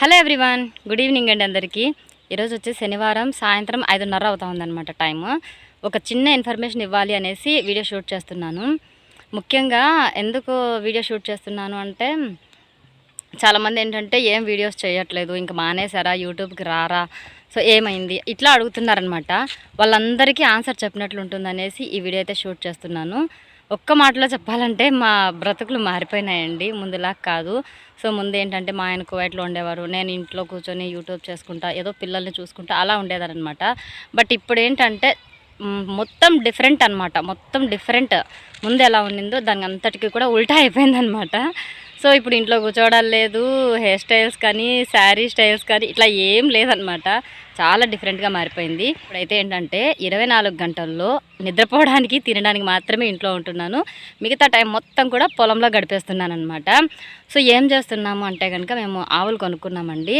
Hello everyone good evening అండి అందరికీ. ఈరోజు వచ్చి శనివారం సాయంత్రం ఐదున్నర అవుతా ఉందన్నమాట టైము. ఒక చిన్న ఇన్ఫర్మేషన్ ఇవ్వాలి అనేసి వీడియో షూట్ చేస్తున్నాను. ముఖ్యంగా ఎందుకు వీడియో షూట్ చేస్తున్నాను అంటే చాలామంది ఏంటంటే ఏం వీడియోస్ చేయట్లేదు ఇంకా మానేశారా యూట్యూబ్కి రారా సో ఏమైంది ఇట్లా అడుగుతున్నారనమాట వాళ్ళందరికీ ఆన్సర్ చెప్పినట్లు ఉంటుందనేసి ఈ వీడియో అయితే షూట్ చేస్తున్నాను. ఒక్క మాటలో చెప్పాలంటే మా బ్రతుకులు మారిపోయినాయండి. ముందులా కాదు. సో ముందు ఏంటంటే మా ఆయన కువైట్లో ఉండేవారు. నేను ఇంట్లో కూర్చొని యూట్యూబ్ చేసుకుంటా ఏదో పిల్లల్ని చూసుకుంటా అలా ఉండేదారనమాట బట్ ఇప్పుడు ఏంటంటే మొత్తం డిఫరెంట్ అన్నమాట. మొత్తం డిఫరెంట్. ముందు ఎలా ఉండిందో దాని అంతటికి కూడా ఉల్టా అయిపోయిందనమాట సో ఇప్పుడు ఇంట్లో కూర్చోవడం లేదు హెయిర్ స్టైల్స్ కానీ శారీ స్టైల్స్ కానీ ఇట్లా ఏం లేదనమాట చాలా డిఫరెంట్గా మారిపోయింది. ఇప్పుడైతే ఏంటంటే ఇరవై నాలుగు గంటల్లో నిద్రపోవడానికి తినడానికి మాత్రమే ఇంట్లో ఉంటున్నాను. మిగతా టైం మొత్తం కూడా పొలంలో గడిపేస్తున్నాను అనమాట సో ఏం చేస్తున్నాము అంటే కనుక మేము ఆవులు కొనుక్కున్నామండి.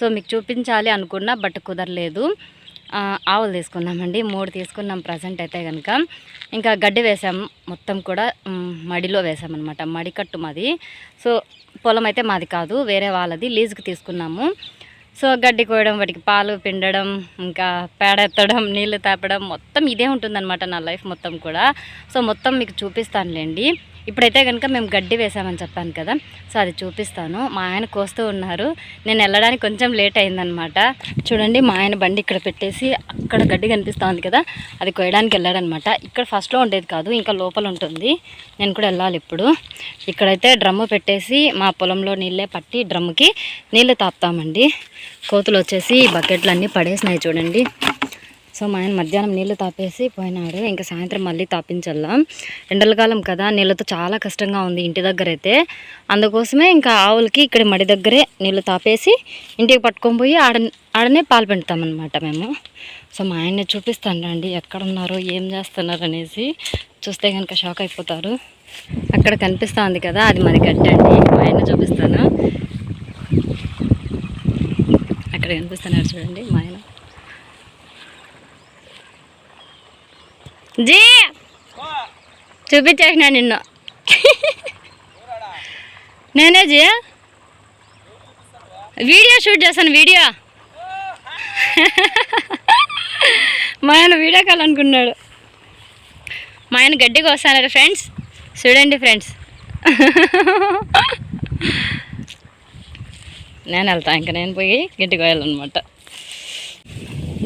సో మీకు చూపించాలి అనుకున్నా బట్ కుదరలేదు. ఆవులు తీసుకున్నామండి మూడు తీసుకున్నాం ప్రజెంట్ అయితే కనుక ఇంకా గడ్డి వేసాం మొత్తం కూడా మడిలో వేసామన్నమాట. మడికట్టు మాది. సో పొలం అయితే మాది కాదు వేరే వాళ్ళది లీజుకి తీసుకున్నాము. సో గడ్డి కోయడం వాటికి పాలు పిండడం ఇంకా పేడ ఎత్తడం నీళ్ళు తాపడం మొత్తం ఇదే ఉంటుందన్నమాట నా లైఫ్ మొత్తం కూడా. సో మొత్తం మీకు చూపిస్తానులేండి. ఇప్పుడైతే కనుక మేము గడ్డి వేసామని చెప్పాను కదా సో అది చూపిస్తాను. మా ఆయన కోస్తూ ఉన్నారు. నేను వెళ్ళడానికి కొంచెం లేట్ అయిందనమాట. చూడండి మా ఆయన బండి ఇక్కడ పెట్టేసి అక్కడ గడ్డి కనిపిస్తుంది కదా అది కొయ్యడానికి వెళ్ళాడనమాట. ఇక్కడ ఫస్ట్లో ఉండేది కాదు ఇంకా లోపల ఉంటుంది. నేను కూడా వెళ్ళాలి ఇప్పుడు. ఇక్కడైతే డ్రమ్ము పెట్టేసి మా పొలంలో నీళ్ళే పట్టి డ్రమ్ముకి నీళ్ళు తాపుతామండి. కోతులు వచ్చేసి బకెట్లు అన్నీ పడేసినాయి చూడండి. సో మా ఆయన మధ్యాహ్నం నీళ్ళు తాపేసి పోయినాడు. ఇంకా సాయంత్రం మళ్ళీ తాపించల్లా. ఎండల కాలం కదా నీళ్ళతో చాలా కష్టంగా ఉంది ఇంటి దగ్గర అయితే అందుకోసమే ఇంకా ఆవులకి ఇక్కడ మడి దగ్గరే నీళ్ళు తాపేసి ఇంటికి పట్టుకొని పోయి ఆడ ఆడనే పాలు పెడతామన్నమాట మేము. సో మా ఆయన్ని చూపిస్తాను రండి ఎక్కడ ఉన్నారో ఏం చేస్తున్నారు అనేసి. చూస్తే కనుక షాక్ అయిపోతారు. అక్కడ కనిపిస్తూ ఉంది కదా అది మరి గట్టండి మా ఆయన చూపిస్తాను. అక్కడ కనిపిస్తున్నారు చూడండి మా ఆయన. జీ. చూపించేసిన నిన్ను. నేనే జీ. వీడియో షూట్ చేస్తాను వీడియో. మా ఆయన వీడియో కాల్ అనుకున్నాడు. మా ఆయన గడ్డికి వస్తున్నారు ఫ్రెండ్స్. చూడండి ఫ్రెండ్స్. నేను వెళ్తాను ఇంకా నేను పోయి గడ్డికి వెళ్ళాలన్నమాట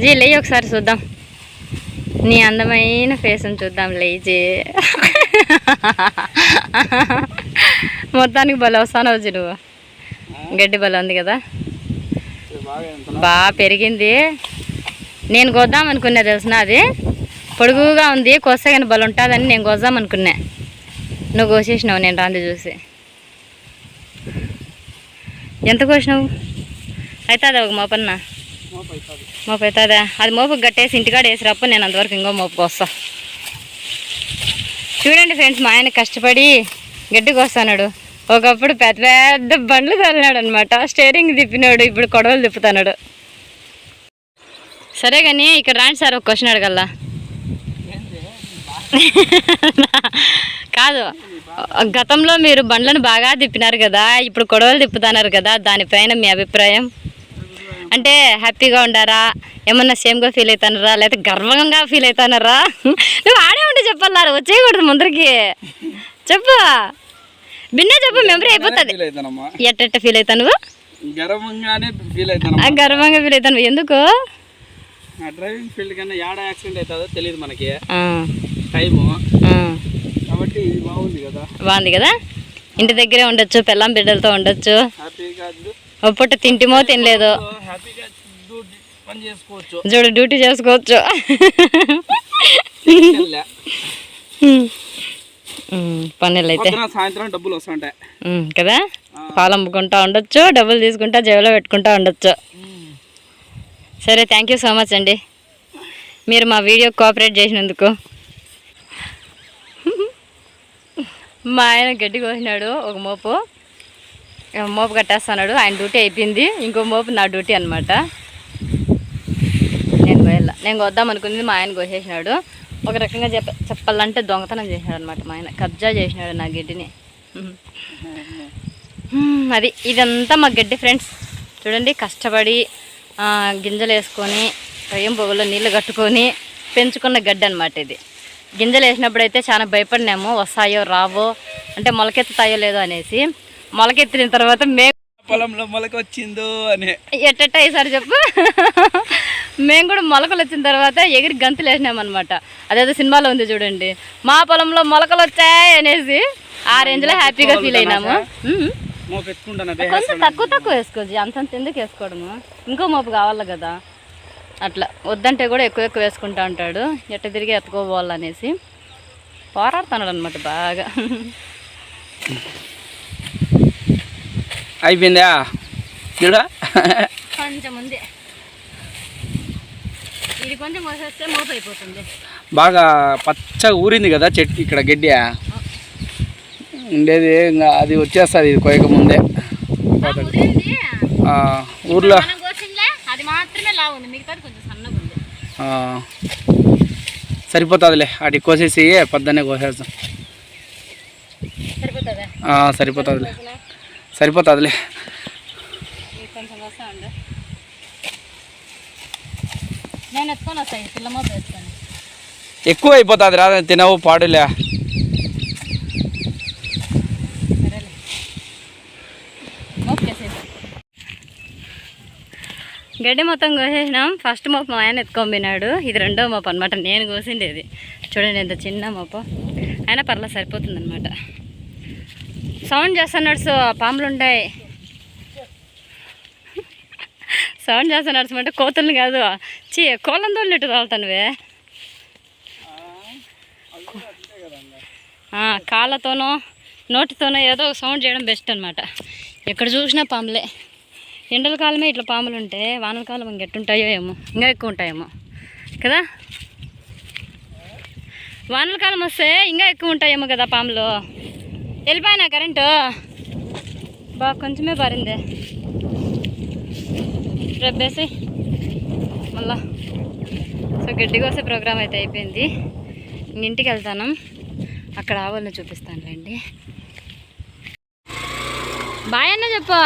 జీ లేయి ఒకసారి చూద్దాం. నీ అందమైన ఫేస్ని చూద్దాం లేజీ. మొత్తానికి బలం వస్తాను వచ్చి నువ్వు. గడ్డి బలం ఉంది కదా. బాగా పెరిగింది. నేను కొద్దాం అనుకున్నా తెలిసిన అది? పొడుగుగా ఉంది కోస్తే కానీ బలం ఉంటుందని నేను కోద్దాం అనుకున్నా. నువ్వు కోసేసినావు నేను రాంది చూసి. ఎంత కోసినావు? అవుతుంది ఒక మోపన్నా? మోపు అవుతుందా అది మోపు కట్టేసి ఇంటికాడ వేసిరప్పు నేను అంతవరకు ఇంకో మోపు కోస్తా చూడండి ఫ్రెండ్స్ మా ఆయన కష్టపడి గడ్డి కోస్తాడు ఒకప్పుడు పెద్ద పెద్ద బండ్లు తల్లినాడు అనమాట స్టేరింగ్ తిప్పినాడు ఇప్పుడు కొడవలు తిప్పుతున్నాడు సరే కానీ ఇక్కడ రాండి సార్ ఒక క్వశ్చన్ అడగల్లా? కాదు గతంలో మీరు బండ్లను బాగా తిప్పినారు కదా ఇప్పుడు కొడవలు తిప్పుతున్నారు కదా దానిపైన మీ అభిప్రాయం? అంటే హ్యాపీగా ఉండారా? ఏమన్నా సేమ్గా ఫీల్ అవుతున్నారా లేకపోతే గర్వంగా ఫీల్ అవుతున్నారా నువ్వు ఆడే ఉంటే చెప్పాలారా వచ్చేయకూడదు ముందరికి. చెప్పు. బిన్నే చెప్పు మెమరీ అయిపోతుంది. ఎట్టెట్ట ఫీల్ అవుతావు నువ్వు? గర్వంగానే ఫీల్ ఆ, అవుతానమ్మా గర్వంగా ఫీల్ అవుతాను ఎందుకు? డ్రైవింగ్ ఫీల్డ్ కన్నా యాడ యాక్సిడెంట్ అవుతుందో తెలియదు మనకి. టైము కాబట్టి బాగుంది కదా. బాగుంది కదా? ఇంటి దగ్గరే ఉండొచ్చు పెళ్ళాం బిడ్డలతో ఉండొచ్చు. హ్యాపీగా ఓ పూట తింటిమో తినలేదు చూడు డ్యూటీ చేసుకోవచ్చు. పనులు అయితే సాయంత్రం డబ్బులు వస్తుంటాయి కదా? పాలు అమ్ముకుంటా ఉండొచ్చు డబ్బులు తీసుకుంటా జేబులో పెట్టుకుంటా ఉండొచ్చు. సరే థ్యాంక్ యూ సో మచ్ అండి. మీరు మా వీడియో కోఆపరేట్ చేసినందుకు. మా ఆయన గడ్డి కోసినాడు ఒక మోపు. మోపు కట్టేస్తున్నాడు. ఆయన డ్యూటీ అయిపోయింది. ఇంకో మోపు నా డ్యూటీ అనమాట నేను కోయాల నేను వద్దాం అనుకున్నది మా ఆయన కోసేసినాడు. ఒక రకంగా చెప్ప చెప్పాలంటే దొంగతనం చేసినాడు అనమాట మా ఆయన. కబ్జా చేసినాడు నా గడ్డిని. అది ఇదంతా మా గడ్డి ఫ్రెండ్స్. చూడండి కష్టపడి గింజలు వేసుకొని రయ్యం పొగలో నీళ్ళు కట్టుకొని పెంచుకున్న గడ్డి అనమాట ఇది. గింజలు వేసినప్పుడు అయితే చాలా భయపడినాము. వస్తాయో రావో అంటే మొలకెత్తుతాయో లేదో అనేసి. మొలకెత్తిన తర్వాత మే పొలంలో మొలక వచ్చిందో అని. ఎట్టెట్ట ఈసారి చెప్పు. మేము కూడా మొలకలు వచ్చిన తర్వాత ఎగిరి గంతులు వేసినామన్నమాట. అదేదో సినిమాలో ఉంది చూడండి. మా పొలంలో మొలకలు వచ్చాయి అనేసి ఆ రేంజ్లో హ్యాపీగా ఫీల్ అయినాము. కొంచెం తక్కువ తక్కువ వేసుకోవచ్చు అంతంత ఎందుకు వేసుకోవడము? ఇంకో మోపు కావాలి కదా. అట్లా. వద్దంటే కూడా ఎక్కువ ఎక్కువ వేసుకుంటా ఉంటాడు. ఎట్ట తిరిగి ఎత్తుకోవాలనేసి పోరాడుతున్నాడు అనమాట బాగా. అయిపోయిందా? చూడ. కొంచెం ఉంది ఇది కొంచెం కోసేస్తే మోపు అయిపోతుంది. బాగా పచ్చగా ఊరింది కదా చెట్టు ఇక్కడ గడ్డి. ఉండేది ఇంకా అది వచ్చేస్తుంది ఇది కోయక ముందే. ఊర్లో. సరిపోతుందిలే అటు కోసేసి పొద్దున్నే కోసేస్తాం సరిపోతుందిలే. సరిపోతుందిలే. నేను ఎక్కువ అయిపోతుంది రా తినవు పాడులే. సరేలే గడ్డి మొత్తం కోసేసినాం. ఫస్ట్ మొప్ప మా ఆయన ఎత్తుకొని ఇది రెండో మొప్ప అనమాట నేను కోసిండేది చూడండి ఎంత చిన్న మొప్ప అయినా పర్లేదు సరిపోతుంది అనమాట సౌండ్ చేస్తున్నాడు సో పాములు ఉంటాయి. సౌండ్ చేస్తున్నాడు అంటే కోతుల్ని కాదు. చీ కోళ్ళంతో ఇటు తోలుతానువే. కాళ్ళతోనో నోటితోనో ఏదో ఒక సౌండ్ చేయడం బెస్ట్ అనమాట ఎక్కడ చూసినా పాములే. ఎండల కాలమే ఇట్లా పాములు ఉంటే వానల కాలం ఇంకెట్టుంటాయో ఏమో. ఇంకా ఎక్కువ ఉంటాయేమో. కదా? వానల కాలం వస్తే ఇంకా ఎక్కువ ఉంటాయేమో కదా పాములు. వెళ్ళిపోయినా కరెంటు? బాగా కొంచెమే పారిందే. రబ్బేసి మళ్ళా. సో గడ్డి కోసే ప్రోగ్రామ్ అయితే అయిపోయింది. ఇంటికి వెళ్తాను. అక్కడ ఆవులను చూపిస్తాను రండి. బాయ్ అన్న చెప్పు.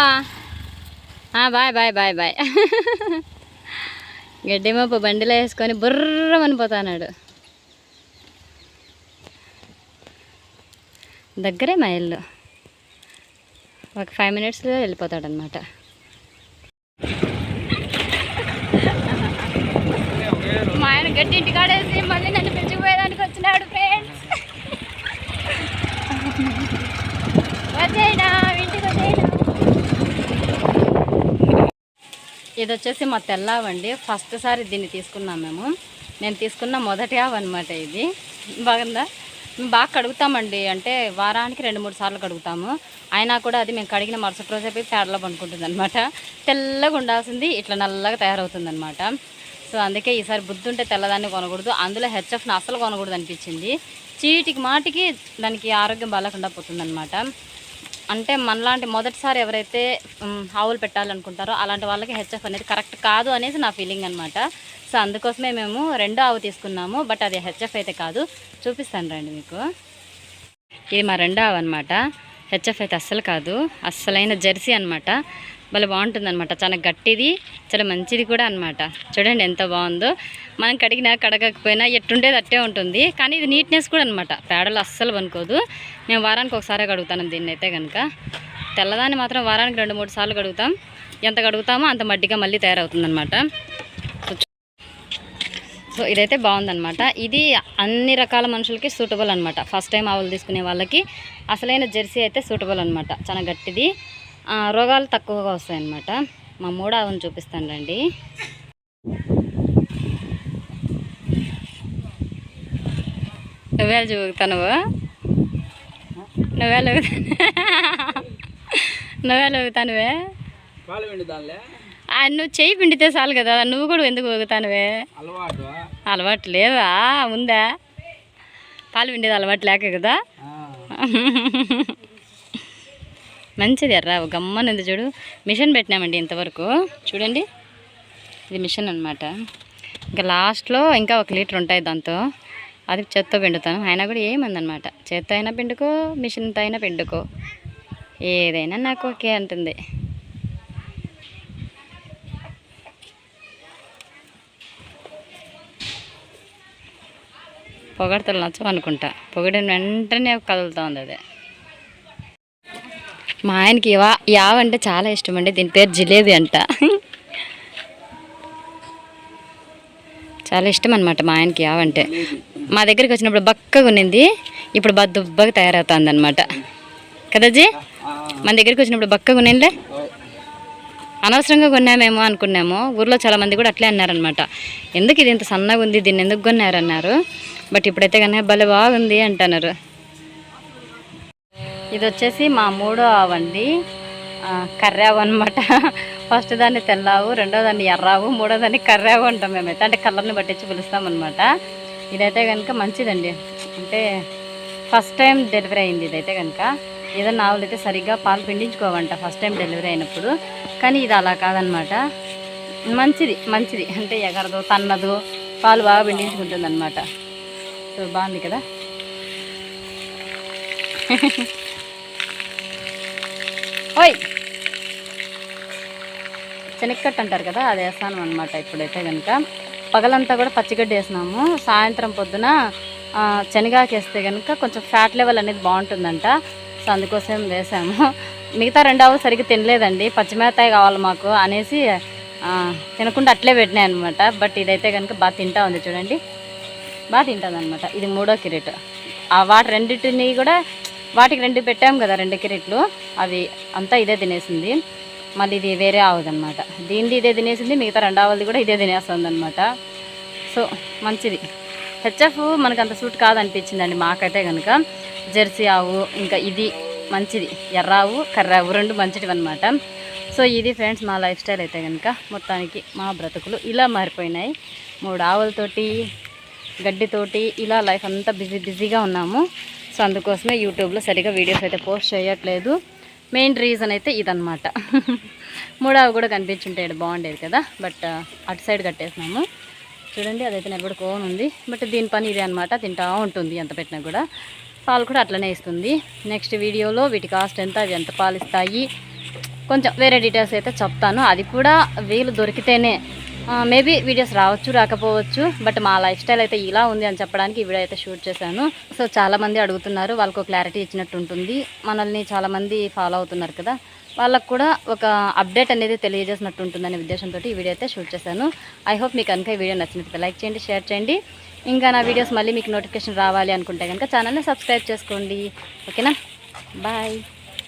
Bye bye bye bye. గడ్డి మోపు బండిలో వేసుకొని బుర్రమని దగ్గరే మా ఇల్లు. ఒక ఫైవ్ మినిట్స్లో వెళ్ళిపోతాడనమాట మా ఆయన గట్టి ఇంటికాడేసి మళ్ళీ నన్ను పిలిచిపోయేదానికి వచ్చినాడు ఫ్రెండ్స్ వచ్చేనా ఇంటికి వచ్చేయనా ఇది వచ్చేసి మా తెల్లావండి ఫస్ట్ సారి దీన్ని తీసుకున్నాం మేము. నేను తీసుకున్న మొదటి ఆవు అనమాట ఇది. బాగుందా? మేము బాగా కడుగుతామండి. అంటే వారానికి రెండు మూడు సార్లు కడుగుతాము. అయినా కూడా అది మేము కడిగిన మరుసటి రోజు అయిపోయి పేడలో పండుకుంటుంది అనమాట తెల్లగా ఉండాల్సింది ఇట్లా నల్లగా తయారవుతుంది అనమాట సో అందుకే ఈసారి బుద్ధుంటే తెల్లదాన్ని కొనకూడదు. అందులో హెచ్ఎఫ్ని అసలు కొనకూడదు అనిపించింది. చీటికి మాటికి దానికి ఆరోగ్యం బాగాలేకుండా పోతుందన్నమాట. అంటే మనలాంటి మొదటిసారి ఎవరైతే ఆవులు పెట్టాలనుకుంటారో అలాంటి వాళ్ళకి హెచ్ఎఫ్ అనేది కరెక్ట్ కాదు అనేసి నా ఫీలింగ్ అనమాట సో అందుకోసమే మేము రెండో ఆవు తీసుకున్నాము బట్ అది హెచ్ఎఫ్ అయితే కాదు. చూపిస్తాను రండి మీకు. ఇది మా రెండో ఆవు అనమాట హెచ్ఎఫ్ అయితే అస్సలు కాదు. అస్సలైన జెర్సీ అనమాట భలే బాగుంటుంది అనమాట చాలా గట్టిది చాలా మంచిది కూడా అనమాట చూడండి ఎంత బాగుందో. మనం కడిగినా కడగకపోయినా ఎట్టుండేది అట్టే ఉంటుంది. కానీ ఇది నీట్నెస్ కూడా అనమాట పేడలు అస్సలు పనుకోదు మేము వారానికి ఒకసారి కడుగుతాను దీన్ని అయితే కనుక తెల్లదాన్ని మాత్రం వారానికి రెండు మూడు సార్లు కడుగుతాం. ఎంత కడుగుతామో అంత మడ్డిగా మళ్ళీ తయారవుతుందనమాట సో ఇదైతే బాగుందన్నమాట. ఇది అన్ని రకాల మనుషులకి సూటబుల్ అనమాట ఫస్ట్ టైం ఆవులు తీసుకునే వాళ్ళకి అసలైన జెర్సీ అయితే సూటబుల్ అనమాట చాలా గట్టిది. రోగాలు తక్కువగా వస్తాయి అన్నమాట మా మూడు ఆవును చూపిస్తాను రండి. నువ్వే? చూపుతావు నువ్వు? నువ్వే నువ్వే ఊగుతానువే నువ్వు చెయ్యి పిండితే చాలు కదా నువ్వు కూడా ఎందుకు ఊగుతానువే అలవాటు. లేదా ఉందా? పాలు పిండేది అలవాటు లేక కదా? మంచిది ఎర్ర గమ్మనింది చూడు. మిషన్ పెట్టినామండి ఇంతవరకు. చూడండి. ఇది మిషన్ అనమాట ఇంకా లాస్ట్లో ఇంకా ఒక లీటర్ ఉంటాయి దాంతో. అది చేత్తో పిండుతాను. అయినా కూడా ఏమందనమాట చేత్తో అయినా పిండుకో మిషన్తో అయినా పిండుకో. ఏదైనా నాకు ఓకే అంటుంది. పొగడతలు నచ్చవు అనుకుంటా పొగిడిన వెంటనే కదులుతుంది అదే. మా ఆయనకి యా యావ అంటే చాలా ఇష్టం అండి. దీని పేరు జిలేబీ అంట. చాలా ఇష్టం అనమాట మా ఆయనకి యావ అంటే. మా దగ్గరికి వచ్చినప్పుడు బక్కగా ఉన్నింది. ఇప్పుడు బాగా దుబ్బగా తయారవుతుంది అనమాట కదాజీ మన దగ్గరికి వచ్చినప్పుడు బక్కగా ఉన్నిందే అనవసరంగా కొన్నామేమో అనుకున్నాము. ఊర్లో చాలామంది కూడా అట్లే అన్నారనమాట ఎందుకు ఇది ఇంత సన్నగా ఉంది? దీన్ని ఎందుకు కొన్నారన్నారు? బట్ ఇప్పుడైతే కానీ భలే బాగుంది అంటున్నారు. ఇది వచ్చేసి మా మూడో ఆవండి ఆ, కర్రావు అనమాట ఫస్ట్ దాన్ని తెల్లావు రెండో దాన్ని ఎర్రావు మూడో దాన్ని కర్రావు అంటాం మేమైతే. అంటే కలర్ని పట్టించి పిలుస్తామన్నమాట ఇదైతే కనుక మంచిదండి. అంటే ఫస్ట్ టైం డెలివరీ అయింది ఇదైతే కనుక ఏదైనా ఆవులు అయితే సరిగ్గా పాలు పిండించుకోవంట ఫస్ట్ టైం డెలివరీ అయినప్పుడు. కానీ ఇది అలా కాదనమాట మంచిది మంచిది. అంటే ఎగరదు తన్నదు పాలు బాగా పిండించుకుంటుంది అనమాట సో బాగుంది కదా? ఓయ్! శనక్కట్టు అంటారు కదా అది వేస్తాను అనమాట ఇప్పుడైతే కనుక పగలంతా కూడా పచ్చిగడ్డి వేసినాము. సాయంత్రం పొద్దున ఆ, శనగాకు వేస్తే కనుక కొంచెం ఫ్యాట్ లెవెల్ అనేది బాగుంటుందంట. సో అందుకోసం వేసాము. మిగతా రెండు సరిగ్గా తినలేదండి. పచ్చిమిరపకాయ కావాలి మాకు అనేసి తినకుండా అట్లే పెట్టినాయి అనమాట బట్ ఇదైతే కనుక బాగా తింటా ఉంది చూడండి. బాగా తింటుంది అనమాట ఇది మూడో కిరీట్. ఆ వాటి రెండింటిని కూడా వాటికి రెండు పెట్టాం కదా రెండు కిరీట్లు. అవి అంతా ఇదే తినేసింది. మళ్ళీ ఇది వేరే ఆవుదన్నమాట. దీనిది ఇదే తినేసింది మిగతా రెండు ఆవులది కూడా ఇదే తినేస్తుంది అనమాట సో మంచిది. హెచ్ఎఫ్ మనకు అంత సూట్ కాదనిపించిందండి మాకైతే కనుక జెర్సీ ఆవు ఇంకా ఇది మంచిది. ఎర్రావు కర్రావు రెండు మంచిటివి అనమాట సో ఇది ఫ్రెండ్స్ మా లైఫ్ స్టైల్ అయితే కనుక మొత్తానికి మా బ్రతుకులు ఇలా మారిపోయినాయి. మూడు ఆవులతోటి గడ్డితోటి ఇలా లైఫ్ అంతా బిజీ బిజీగా ఉన్నాము. సో అందుకోసమే యూట్యూబ్లో సరిగా వీడియోస్ అయితే పోస్ట్ చేయట్లేదు. మెయిన్ రీజన్ అయితే ఇదనమాట మూడవ కూడా కనిపించుంటే బాగుండేది కదా బట్ అటు సైడ్ కట్టేసినాము. చూడండి అదైతే నిలబడుకోని ఉంది. బట్ దీని పని ఇదే అనమాట తింటా ఉంటుంది ఎంత పెట్టినా కూడా. పాలు కూడా అట్లనే ఇస్తుంది. నెక్స్ట్ వీడియోలో వీటి కాస్ట్ ఎంత అవి ఎంత పాలు ఇస్తాయి కొంచెం వేరే డీటెయిల్స్ అయితే చెప్తాను. అది కూడా వీలు దొరికితేనే మేబీ వీడియోస్ రావచ్చు రాకపోవచ్చు బట్ మా లైఫ్ స్టైల్ అయితే ఇలా ఉంది అని చెప్పడానికి ఈ వీడియో అయితే షూట్ చేశాను. సో చాలామంది అడుగుతున్నారు వాళ్ళకు క్లారిటీ ఇచ్చినట్టు ఉంటుంది. మనల్ని చాలామంది ఫాలో అవుతున్నారు కదా. వాళ్ళకు కూడా ఒక అప్డేట్ అనేది తెలియజేసినట్టు ఉంటుందనే ఉద్దేశంతో ఈ వీడియో అయితే షూట్ చేశాను. ఐ హోప్ మీకు కనుక ఈ వీడియో నచ్చినట్లయితే లైక్ చేయండి షేర్ చేయండి. ఇంకా నా వీడియోస్ మళ్ళీ మీకు నోటిఫికేషన్ రావాలి అనుకుంటే కనుక ఛానల్ని సబ్స్క్రైబ్ చేసుకోండి. ఓకేనా? బాయ్.